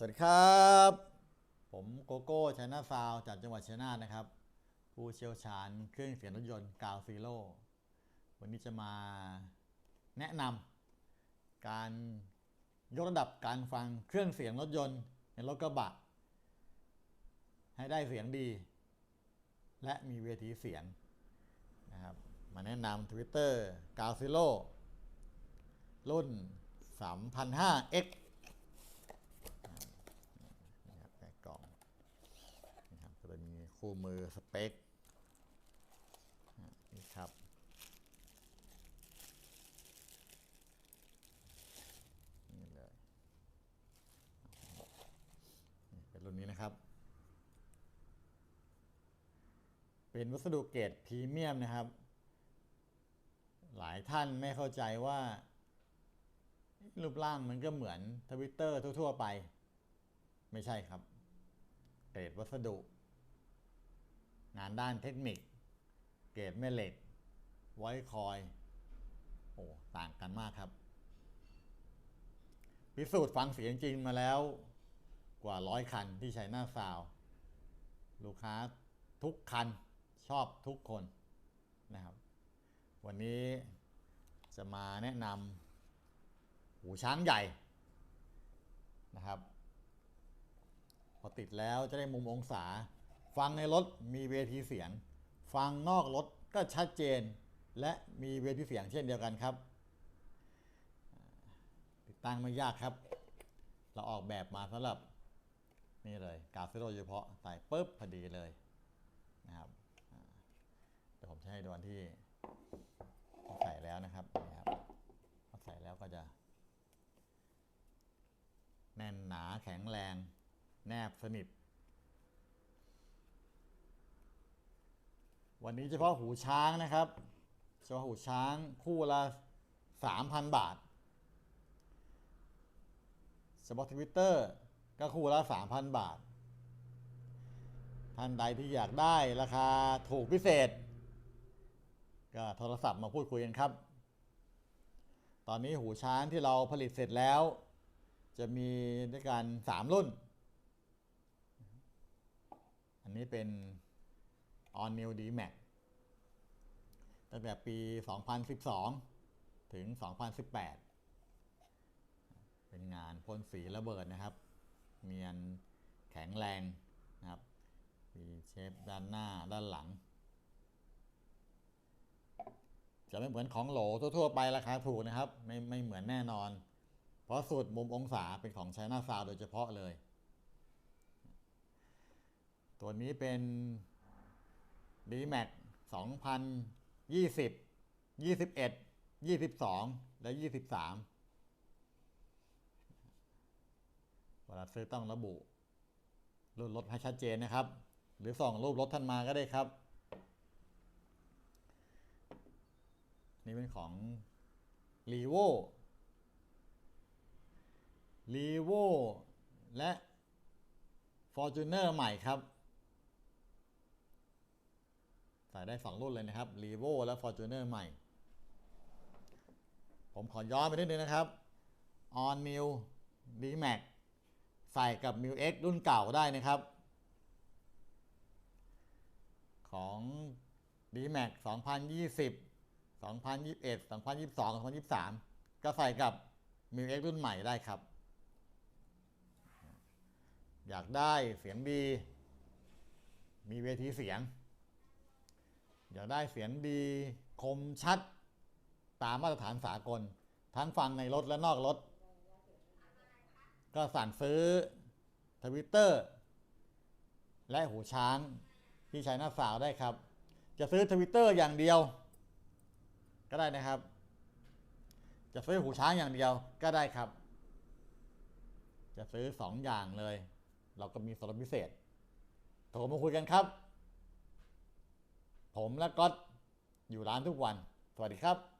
สวัสดีครับ ผมโกโก้ชัยนาซาวจากจังหวัดชัยนาทนะครับ ผู้เชี่ยวชาญเครื่องเสียงรถยนต์กาวซีโร่วันนี้จะมาแนะนำการยกระดับการฟังเครื่องเสียงรถยนต์ในรถกระบะ ให้ได้เสียงดี และมีเวทีเสียงนะครับมาแนะนำ Twitter กาวซีโร่รุ่น 3005X นะครับแกะกล่องนะครับก็จะมี คู่มือสเปคนี่ครับ นี่เลยเป็นรุ่นนี้นะครับ เป็นวัสดุเกรดพรีเมียมนะครับ หลายท่านไม่เข้าใจว่า รูปร่างมันก็เหมือนทวิตเตอร์ทั่ว ๆ ไป ไม่ใช่ครับ เกรดวัสดุ งานด้านเทคนิค เกรดแม่เหล็ก ไว้คอย โอ้ ต่างกันมากครับ พิสูจน์ฟังเสียงจริงมาแล้วกว่าร้อยคันที่ใช้หน้าซาว ลูกค้าทุกคันชอบทุกคนนะครับ วันนี้จะมาแนะนำหูช้างใหญ่นะครับ พอติดแล้วจะได้มุมองศา ฟังในรถมีเวทีเสียง ฟังนอกรถก็ชัดเจน และมีเวทีเสียงเช่นเดียวกันครับ ติดตั้งไม่ยากครับ เราออกแบบมาสำหรับนี่เลยกาเซโรเฉพาะใส่ปุ๊บพอดีเลยนะครับเดี๋ยวผมจะให้ดูอันที่ใส่แล้วนะครับนี่ครับพอใส่แล้วก็จะ แน่นหนาแข็งแรง แนบสนิท วันนี้เฉพาะหูช้างนะครับเฉพาะหูช้างคู่ละ3,000 บาทเฉพาะทวิตเตอร์ก็คู่ละ 3,000 บาท ท่านใดที่อยากได้ราคาถูกพิเศษ ก็โทรศัพท์มาพูดคุยกันครับ ตอนนี้หูช้างที่เราผลิตเสร็จแล้ว จะมีด้วยกัน 3 รุ่น อันนี้เป็น On New D Max ตั้งแต่ปี 2012 ถึง 2018 เป็นงานพ่นสีระเบิดนะครับ เนียนแข็งแรงนะครับ มีเชฟด้านหน้าด้านหลัง จะไม่เหมือนของโหลทั่วๆไปราคาถูกนะครับ ไม่ไม่เหมือนแน่นอน เพราะสูตรมุมองศาเป็นของ China Sound โดยเฉพาะเลย ตัวนี้เป็น D-Max 2020 21 22 และ 23 เวลาซื้อต้องระบุรุ่นรถให้ชัดเจนนะครับ หรือส่องรูปรถท่านมาก็ได้ครับ นี่เป็นของ r e v o r e v o และ Fortuner ใหม่ครับ ใส่ได้ 2 รุ่นเลยนะครับ r e v o และ Fortuner ใหม่ ผมขอย้อนไปนิดนึงนะครับ On New D Max ใส่กับ m u X รุ่นเก่าได้นะครับ ของ D Max 2020 2021 2022 2023 ก็ใส่กับ m ิ X รุ่นใหม่ได้ครับ อยากได้เสียงดี มีเวทีเสียง อยากได้เสียงดี คมชัด ตามมาตรฐานสากล ทั้งฟังในรถและนอกรถ ก็สั่งซื้อทวิตเตอร์และหูช้างที่ใช้หน้าสาวได้ครับ จะซื้อทวิตเตอร์อย่างเดียว ก็ได้นะครับ จะซื้อหูช้างอย่างเดียวก็ได้ครับ จะซื้อสองอย่างเลย เราก็มีส่วนพิเศษโทรมาคุยกันครับ ผมและก๊อตอยู่ร้านทุกวัน สวัสดีครับ